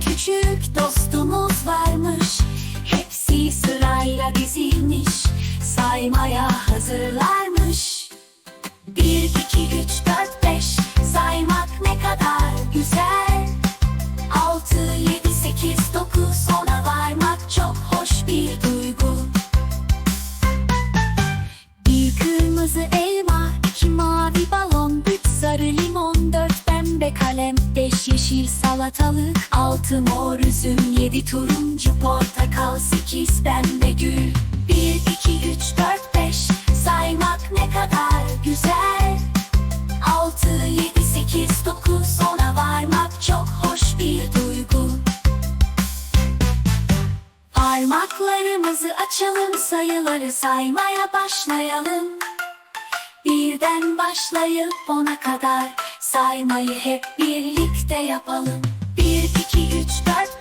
küçük dostumuz varmış. Hepsi sırayla dizilmiş Saymaya hazırlarmış. Bir, iki, üç, dört, beş Saymak ne kadar güzel. Altı, yedi, sekiz, dokuz Ona varmak çok hoş bir duygu. Bir kırmızı elma, iki mavi balon, üç sarı limon, dört pembe kalem, yeşil salatalık, altı mor üzüm, yedi turuncu portakal, sekiz pembe gül. Bir, iki, üç, dört, beş, saymak ne kadar güzel. Altı, yedi, sekiz, dokuz, ona varmak çok hoş bir duygu. Parmaklarımızı açalım sayıları saymaya başlayalım Birden başlayıp ona kadar saymayı hep birlikte yapalım. Bir, iki, üç, dört,